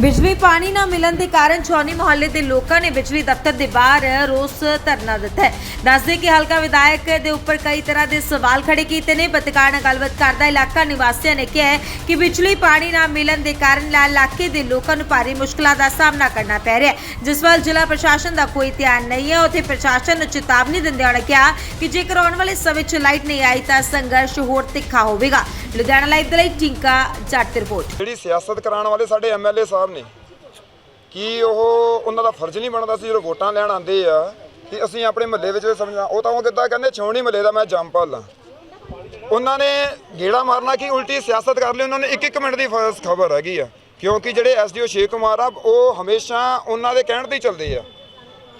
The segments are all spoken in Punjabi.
ਬਿਜਲੀ ਪਾਣੀ ਨਾ ਮਿਲਣ ਦੇ ਕਾਰਨ ਚੌਨੀ ਮੁਹੱਲੇ ਦੇ ਲੋਕਾਂ ਨੇ ਬਿਜਲੀ ਦਫ਼ਤਰ ਦੇ ਬਾਹਰ ਰੋਸ ਧਰਨਾ ਦਿੱਤਾ ਹੈ। ਦੱਸਦੇ ਕਿ ਹਲਕਾ ਵਿਧਾਇਕ ਦੇ ਉੱਪਰ ਕਈ ਤਰ੍ਹਾਂ ਦੇ ਸਵਾਲ ਖੜੇ ਕੀਤੇ ਨੇ। ਪੱਤਰਕਾਰ ਨਾਲ ਗੱਲਬਾਤ ਕਰਦਾ ਇਲਾਕਾ ਨਿਵਾਸੀਆਂ ਨੇ ਕਿਹਾ ਕਿ ਬਿਜਲੀ ਪਾਣੀ ਨਾ ਮਿਲਣ ਦੇ ਕਾਰਨ ਇਲਾਕੇ ਦੇ ਲੋਕਾਂ ਨੂੰ ਭਾਰੀ ਮੁਸ਼ਕਲਾਂ ਦਾ ਸਾਹਮਣਾ ਕਰਨਾ ਪੈ ਰਿਹਾ ਹੈ। ਜਿਸ ਵੱਲ ਜ਼ਿਲ੍ਹਾ ਪ੍ਰਸ਼ਾਸਨ ਦਾ ਕੋਈ ਧਿਆਨ ਨਹੀਂ ਹੈ, ਉੱਥੇ ਪ੍ਰਸ਼ਾਸਨ ਨੂੰ ਚੇਤਾਵਨੀ ਦਿੰਦਿਆਂ ਉਹਨਾਂ ਕਿਹਾ ਕਿ ਜੇਕਰ ਆਉਣ ਵਾਲੇ ਸਮੇਂ 'ਚ ਲਾਈਟ ਨਹੀਂ ਆਈ ਤਾਂ ਸੰਘਰਸ਼ ਹੋਰ ਤਿੱਖਾ ਹੋਵੇਗਾ। ਲੁਧਿਆਣਾ ਲਾਈਵ ਦੇ ਲਈ ਟਿੰਕਾ ਜੱਟ ਰਿਪੋਰਟ। ਜਿਹੜੀ ਸਿਆਸਤ ਕਰਾਉਣ ਵਾਲੇ ਸਾਡੇ ਐਮਐਲਏ ਸਾਹਿਬ ਨੇ, ਕੀ ਉਹ ਉਹਨਾਂ ਦਾ ਫਰਜ਼ ਨਹੀਂ ਬਣਦਾ ਸੀ ਜਦੋਂ ਵੋਟਾਂ ਲੈਣ ਆਉਂਦੇ ਆ ਕਿ ਅਸੀਂ ਆਪਣੇ ਮਹੱਲੇ ਵਿੱਚ ਸਮਝਾ ਉਹ ਤਾਂ ਉਹ ਕਿੱਦਾਂ ਕਹਿੰਦੇ ਛੋਣੀ ਮਹੱਲੇ ਦਾ ਮੈਂ ਜੰਮਪਾਲ ਲਾਂ ਉਹਨਾਂ ਨੇ ਗੇੜਾ ਮਾਰਨਾ ਕਿ ਉਲਟੀ ਸਿਆਸਤ ਕਰ ਲਈ, ਉਹਨਾਂ ਨੇ ਇੱਕ ਇੱਕ ਮਿੰਟ ਦੀ ਫਰਜ਼ ਖਬਰ ਹੈਗੀ ਆ। ਕਿਉਂਕਿ ਜਿਹੜੇ ਐਸਡੀਓ ਸ਼ੇਖ ਕੁਮਾਰ ਆ, ਉਹ ਹਮੇਸ਼ਾ ਉਹਨਾਂ ਦੇ ਕਹਿਣ ਤੇ ਹੀ ਚੱਲਦੇ ਆ।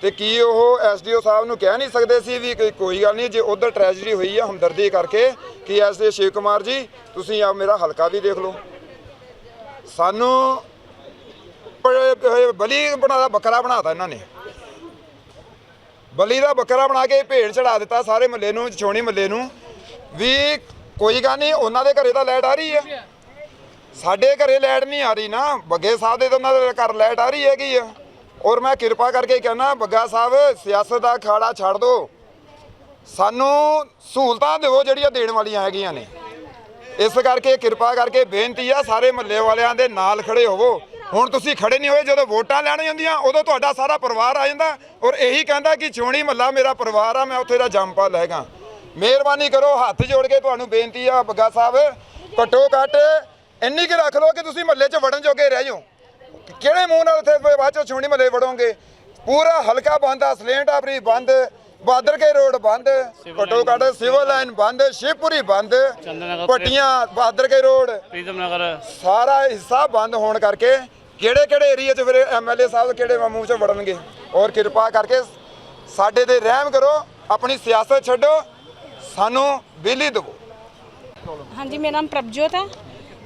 ਤੇ ਕੀ ਉਹ ਐਸਡੀਓ ਸਾਹਿਬ ਨੂੰ ਕਹਿ ਨਹੀਂ ਸਕਦੇ ਸੀ ਵੀ ਕੋਈ- ਗੱਲ ਨਹੀਂ, ਜੇ ਉਧਰ ਟ੍ਰੈਜਡੀ ਹੋਈ ਆ, ਹਮਦਰਦੀ ਕਰਕੇ, ਕਿ ਐਸਡੀਓ ਸ਼ਿਵ ਕੁਮਾਰ ਜੀ, ਤੁਸੀਂ ਆ ਮੇਰਾ ਹਲਕਾ ਵੀ ਦੇਖ ਲਓ। ਸਾਨੂੰ ਬਲੀ ਬਣਾਦਾ ਬੱਕਰਾ ਬਣਾਤਾ ਇਹਨਾਂ ਨੇ। ਬਲੀ ਦਾ ਬੱਕਰਾ ਬਣਾ ਕੇ ਭੇਡ ਚੜਾ ਦਿੱਤਾ ਸਾਰੇ ਮੱਲੇ ਨੂੰ, ਛੋਣੀ ਮੱਲੇ ਨੂੰ। ਵੀ ਕੋਈ ਗੱਲ ਨਹੀਂ, ਉਹਨਾਂ ਦੇ ਘਰੇ ਤਾਂ ਲਾਈਟ ਆ ਰਹੀ ਹੈ ਸਾਡੇ ਘਰੇ ਲਾਈਟ ਨਹੀਂ ਆ ਰਹੀ ਨਾ, ਬੱਗੇ ਸਾਹਿਬ ਦੇ ਤਾਂ ਉਹਨਾਂ ਦੇ ਘਰ ਲਾਈਟ ਆ ਰਹੀ ਹੈਗੀ ਆ। ਔਰ ਮੈਂ ਕਿਰਪਾ ਕਰਕੇ ਕਹਿੰਦਾ, ਬੱਗਾ ਸਾਹਿਬ, ਸਿਆਸਤ ਦਾ ਖਾੜਾ ਛੱਡ ਦਿਓ। ਸਾਨੂੰ ਸਹੂਲਤਾਂ ਦਿਓ ਜਿਹੜੀਆਂ ਦੇਣ ਵਾਲੀਆਂ ਹੈਗੀਆਂ ਨੇ। ਇਸ ਕਰਕੇ ਕਿਰਪਾ ਕਰਕੇ ਬੇਨਤੀ ਆ, ਸਾਰੇ ਮਹੱਲੇ ਵਾਲਿਆਂ ਦੇ ਨਾਲ ਖੜੇ ਹੋਵੋ। ਹੁਣ ਤੁਸੀਂ ਖੜੇ ਨਹੀਂ ਹੋਏ, ਜਦੋਂ ਵੋਟਾਂ ਲੈਣ ਜਾਂਦੀਆਂ, ਉਦੋਂ ਤੁਹਾਡਾ ਸਾਰਾ ਪਰਿਵਾਰ ਆ ਜਾਂਦਾ। ਔਰ ਇਹੀ ਕਹਿੰਦਾ ਕਿ ਚੋਣੀ ਮਹੱਲਾ ਮੇਰਾ ਪਰਿਵਾਰ ਆ, ਮੈਂ ਉੱਥੇ ਦਾ ਜੰਮਪਲ ਹੈਗਾ ਮਿਹਰਬਾਨੀ ਕਰੋ, ਹੱਥ ਜੋੜ ਕੇ ਤੁਹਾਨੂੰ ਬੇਨਤੀ ਆ, ਬੱਗਾ ਸਾਹਿਬ। ਘੱਟੋ ਘੱਟ ਇੰਨੀ ਕਿ ਰੱਖ ਲਓ ਕਿ ਤੁਸੀਂ ਮਹੱਲੇ 'ਚ ਵੜਨ ਜੋਗੇ ਰਹਿ ਜਾਓ। ਕਿਹੜੇ ਮੂੰਹ ਨਾਲ ਉੱਥੇ ਬਾਅਦ ਚੋਂ ਛੋਣੀ ਮਹੱਲੇ ਵੜੋਗੇ? ਪੂਰਾ ਹਲਕਾ ਬੰਦ ਆ ਸਲੇਂਟ ਆਪਰੀ ਬੰਦ। ਬਾਦਰ ਕੇ ਰੋਡ ਬੰਦ ਘੱਟੋ ਘੱਟ ਸਿਵਲ ਲਾਈਨ ਬੰਦ ਸ਼ਿਵਪੁਰੀ ਬੰਦ ਪੱਟੀਆਂ ਬਾਦਰ ਕੇ ਰੋਡ। ਪ੍ਰੀਤਮ ਨਗਰ ਸਾਰਾ ਹਿੱਸਾ ਬੰਦ ਹੋਣ ਕਰਕੇ ਕਿਹੜੇ ਕਿਹੜੇ ਏਰੀਆ 'ਚ ਫਿਰ ਐਮਐਲਏ ਸਾਹਿਬ ਕਿਹੜੇ ਮੂੰਹ 'ਚ ਵੜਨਗੇ? ਔਰ ਕਿਰਪਾ ਕਰਕੇ ਸਾਡੇ ਤੇ ਰਹਿਮ ਕਰੋ ਆਪਣੀ ਸਿਆਸਤ ਛੱਡੋ ਸਾਨੂੰ ਬਿਜਲੀ ਦਿਵੋ। ਹਾਂਜੀ ਮੇਰਾ ਨਾਮ ਪ੍ਰਭਜੋਤ ਹੈ।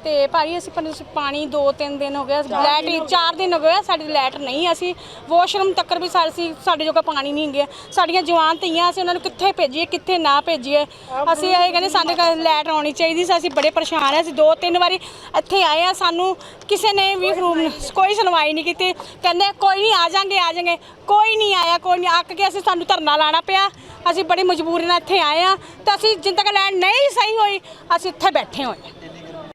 ਤੇ ਭਾਈ ਅਸੀਂ ਪਰ- ਪਾਣੀ 2-3 ਦਿਨ ਹੋ ਗਿਆ ਲਾਈਟ 4 ਦਿਨ ਹੋ ਗਏ ਸਾਡੀ ਲਾਈਟ ਨਹੀਂ ਅਸੀਂ ਵਾਸ਼ਰੂਮ ਤੱਕ ਵੀ ਸਾਡੇ ਸੀ ਸਾਡੇ ਜੋਗਾ ਪਾਣੀ ਨਹੀਂ ਗਿਆ ਸਾਡੀਆਂ ਜਵਾਨ ਧੀਆਂ ਅਸੀਂ ਉਹਨਾਂ ਨੂੰ ਕਿੱਥੇ ਭੇਜੀਏ ਕਿੱਥੇ ਨਾ ਭੇਜੀਏ? ਅਸੀਂ ਇਹ ਕਹਿੰਦੇ ਸਾਡੇ ਘਰ ਲਾਈਟ ਆਉਣੀ ਚਾਹੀਦੀ ਸੀ ਅਸੀਂ ਬੜੇ ਪਰੇਸ਼ਾਨ ਆ। ਅਸੀਂ ਦੋ ਤਿੰਨ ਵਾਰੀ ਇੱਥੇ ਆਏ ਆ ਸਾਨੂੰ ਕਿਸੇ ਨੇ ਵੀ ਰੂਮ ਕੋਈ ਸੁਣਵਾਈ ਨਹੀਂ ਕੀਤੀ। ਕਹਿੰਦੇ ਕੋਈ ਨਹੀਂ ਆ ਜਾਾਂਗੇ ਆ ਜਾਾਂਗੇ। ਕੋਈ ਨਹੀਂ ਆਇਆ ਕੋਈ ਨਹੀਂ। ਅੱਕ ਕੇ ਅਸੀਂ ਸਾਨੂੰ ਧਰਨਾ ਲਾਣਾ ਪਿਆ। ਅਸੀਂ ਬੜੀ ਮਜਬੂਰੀ ਨਾਲ ਇੱਥੇ ਆਏ ਆ। ਤੇ ਅਸੀਂ ਜਿੰਨ ਤੱਕ ਲਾਈਟ ਨਹੀਂ ਸਹੀ ਹੋਈ ਅਸੀਂ ਇੱਥੇ ਬੈਠੇ ਹੋਏ ਹਾਂ